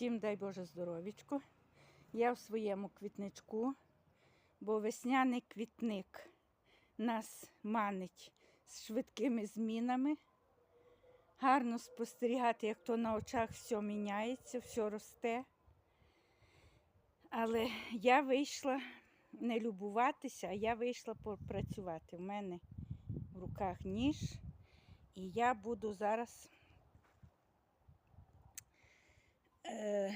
Всім дай Боже здоровічку. Я в своєму квітничку, бо весняний квітник нас манить з швидкими змінами. Гарно спостерігати, як то на очах все міняється, все росте. Але я вийшла не любуватися, а я вийшла попрацювати. У мене в руках ніж, і я буду зараз е,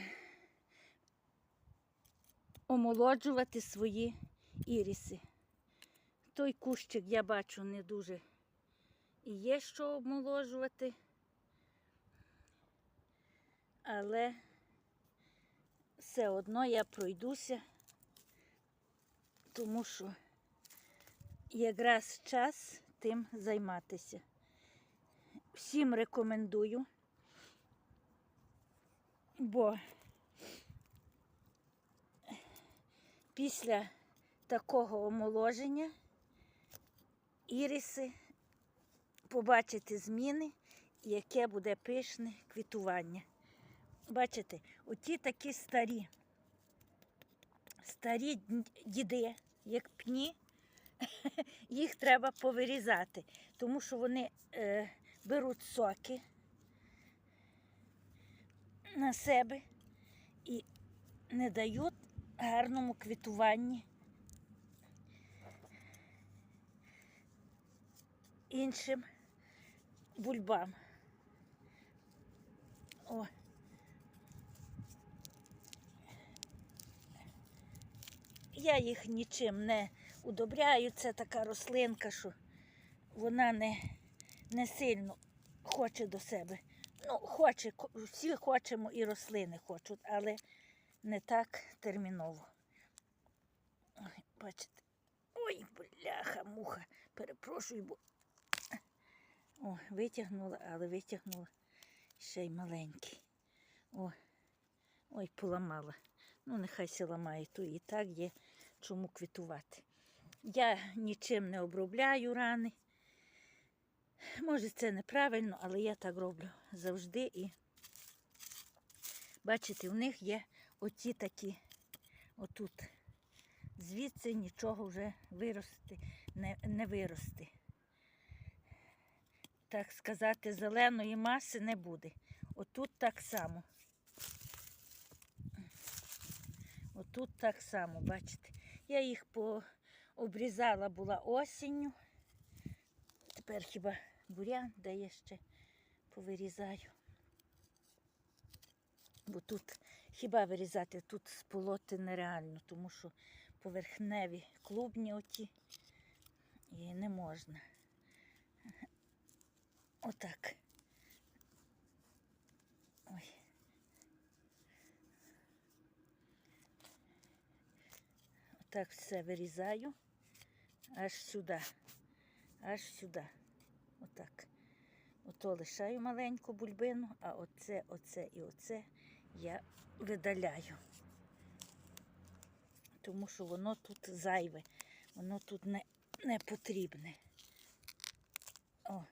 омолоджувати свої іріси. Той кущик я бачу не дуже і є що омоложувати, але все одно я пройдуся, тому що якраз час тим займатися. Всім рекомендую, бо після такого омоложення іріси побачити зміни, яке буде пишне квітування. Бачите, оті такі старі, старі діди, як пні, їх треба повирізати, тому що вони е, беруть соки на себе і не дають гарному квітуванні іншим бульбам. О. Я їх нічим не удобряю. Це така рослинка, що вона не, не сильно хоче до себе. Ну, хоче, всі хочемо і рослини хочуть, але не так терміново. Ой, бачите. Ой, бляха, муха. Перепрошую, бо. О, витягнула, але витягнула ще й маленький. О, ой, поламала. Ну, нехай се ламає, то і так є чому квітувати. Я нічим не обробляю рани. Може, це неправильно, але я так роблю завжди. І бачите, в них є оті такі, отут. Звідси нічого вже вирости, не, не вирости. Так сказати, зеленої маси не буде. Отут так само. Отут так само, бачите. Я їх пообрізала була осінню. Тепер хіба бурян, я ще повирізаю. Бо тут хіба вирізати, тут сполоти нереально, тому що поверхневі клубні оті і не можна. Отак. Ой. Отак все вирізаю аж сюди. Аж сюди. Отак. Ото лишаю маленьку бульбину, а оце, оце і оце я видаляю. Тому що воно тут зайве, воно тут не, не потрібне. О.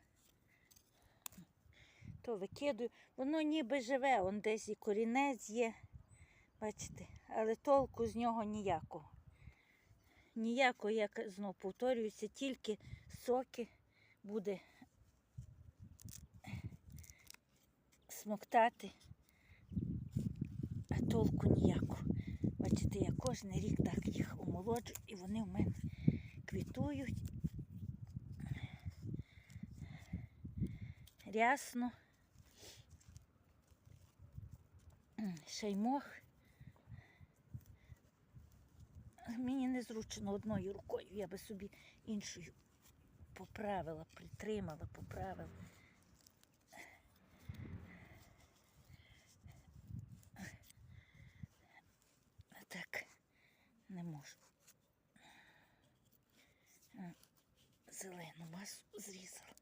То викидаю. Воно ніби живе, он десь і корінець є. Бачите, але толку з нього ніякого. Ніякого, я ка- знов повторююся, тільки соки буде смоктати, а толку ніякого. Бачите, я кожен рік так їх омолоджу, і вони в мене квітують. Рясно. М, Ще й мох. Мені незручно одною рукою, я би собі іншою поправила, притримала, поправила. А так не можу. Зелену масу зрізала.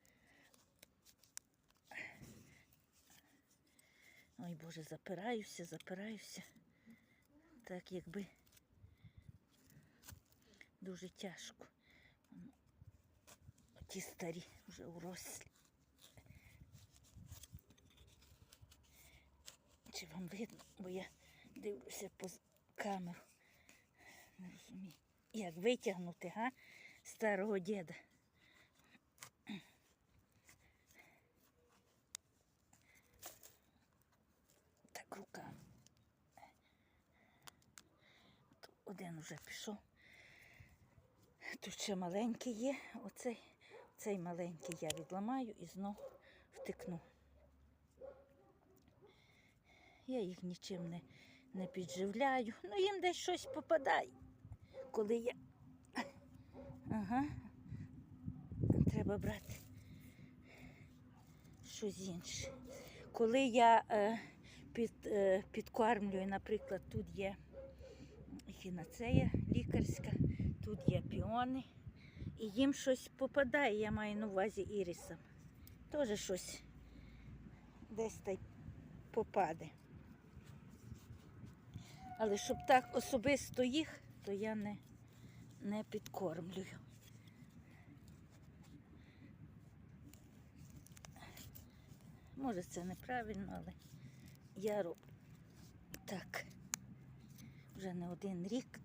Ой Боже, запираюся, запираюся. Так якби дуже тяжко. Воно- Ті старі вже урослі. Чи вам видно? бо я дивлюся по камеру. Як витягнути, га? Старого діда. Так. Тут Один уже пішов. Тут ще маленький є. Оцей, цей маленький я відламаю і знов втикну. Я їх нічим не, не підживляю. Ну їм десь щось попадає. Коли я. Ага. Треба брати щось інше. Коли я е, під, е, підкормлюю, наприклад, тут є хінацея лікарська, тут є піони, і їм щось попадає, я маю на увазі ірисом. Теж щось десь та й попаде. Але щоб так особисто їх, то я не, не підкормлюю. Може, це неправильно, але я роблю так. Вже не один рік.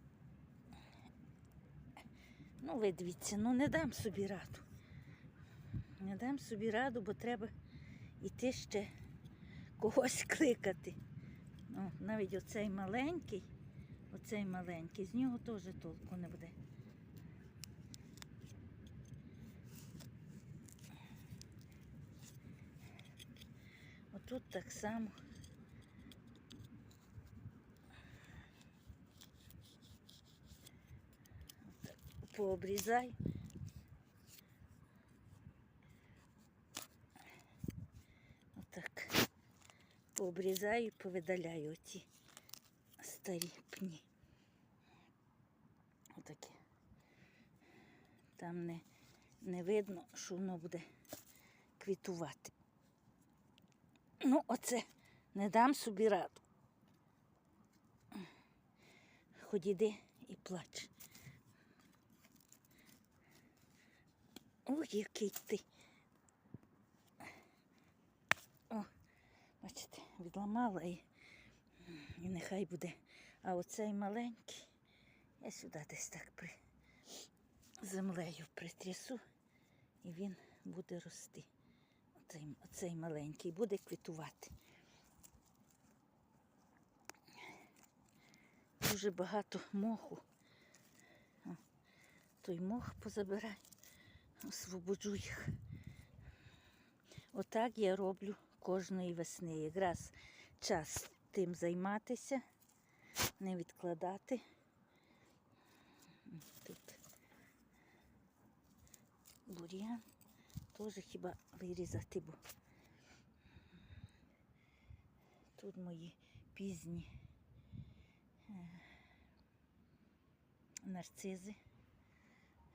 Ну, ви дивіться, ну не дам собі раду. Не дам собі раду, бо треба йти ще когось кликати. Ну, навіть оцей маленький, оцей маленький, з нього теж толку не буде. Отут так само. Отак Пообрізай. Отак. Пообрізаю, повидаляю оці старі пні. Отакі. Там не, не видно, що воно буде квітувати. Ну, оце не дам собі раду. Хоч іди і плач. Ой, який ти. О, бачите, відламала і, і нехай буде. А оцей маленький, я сюди десь так при землею притрясу, і він буде рости. Оцей, оцей маленький буде квітувати. Дуже багато моху. О, той мох позабирай, освободжу їх. Отак я роблю кожної весни. Якраз час тим займатися, не відкладати. Тут бур'ян. Теж хіба вирізати, бо тут мої пізні е, нарцизи.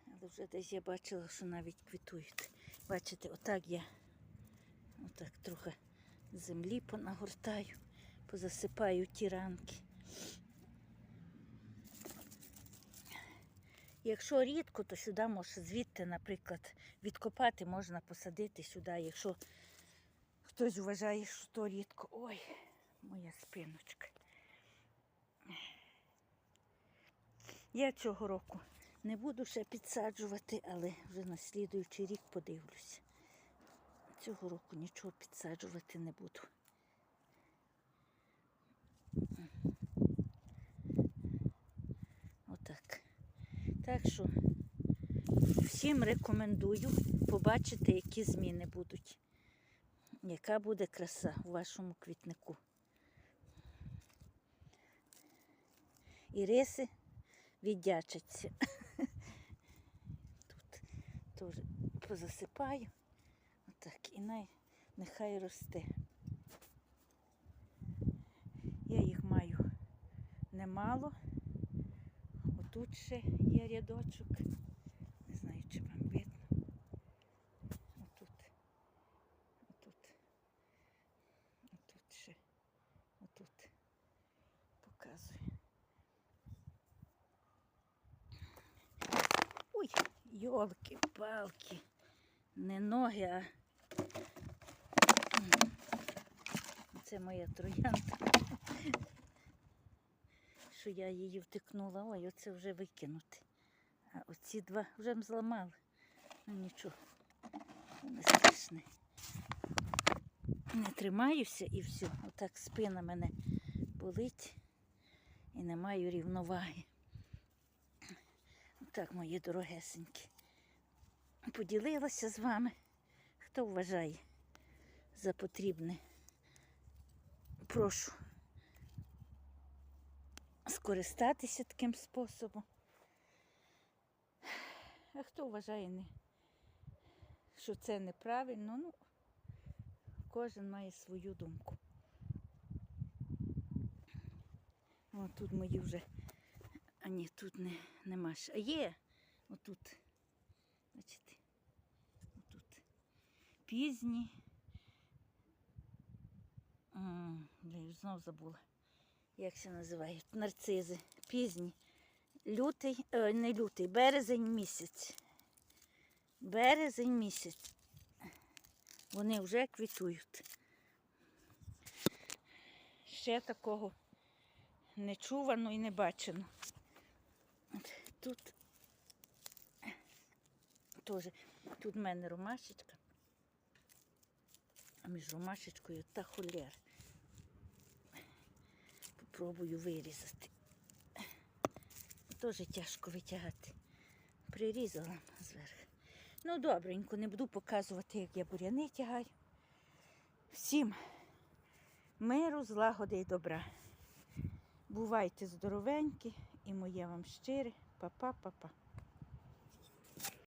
Але вже десь я бачила, що навіть квітують. Бачите, отак я отак трохи землі понагортаю, позасипаю ті ранки. Якщо рідко, то сюди може звідти, наприклад, відкопати, можна посадити сюди. Якщо хтось вважає, що то рідко. Ой, моя спиночка. Я цього року не буду ще підсаджувати, але вже на слідуючий рік подивлюся. Цього року нічого підсаджувати не буду. Отак. Так що всім рекомендую побачити, які зміни будуть. Яка буде краса у вашому квітнику. І риси віддячаться. Тут теж позасипаю. Отак, і най, нехай росте. Я їх маю немало. Отут ще є рядочок. Не знаю, чи вам видно. Отут. Отут. Отут ще. Отут. Показую. Ой, йолки-палки. Не ноги, а Оце моя троянда. Що я її втикнула. Ой, оце вже викинути. А оці два вже зламали. Ну нічого, не страшне. Не тримаюся і все. Отак спина мене болить і не маю рівноваги. Так, мої дорогесенькі. Поділилася з вами. Хто вважає за потрібне? Прошу скористатися таким способом. А хто вважає, не, що це неправильно, ну, кожен має свою думку. О, тут мої вже. А ні, тут не, нема. А є. Отут. Бачите. Отут. Пізні. Блін, знов забула. Як це називають? Нарцизи. Пізні. Лютий, е, не лютий, березень місяць. Березень місяць. Вони вже квітують. Ще такого не чувано і не бачено. Тут теж тут в мене ромашечка, а між ромашечкою та холєр. Попробую вирізати. Теж тяжко витягати. Прирізала зверху. Ну, добренько, не буду показувати, як я буряни тягаю. Всім миру, злагоди і добра. Бувайте здоровенькі і моє вам щире. Па-па-па-па.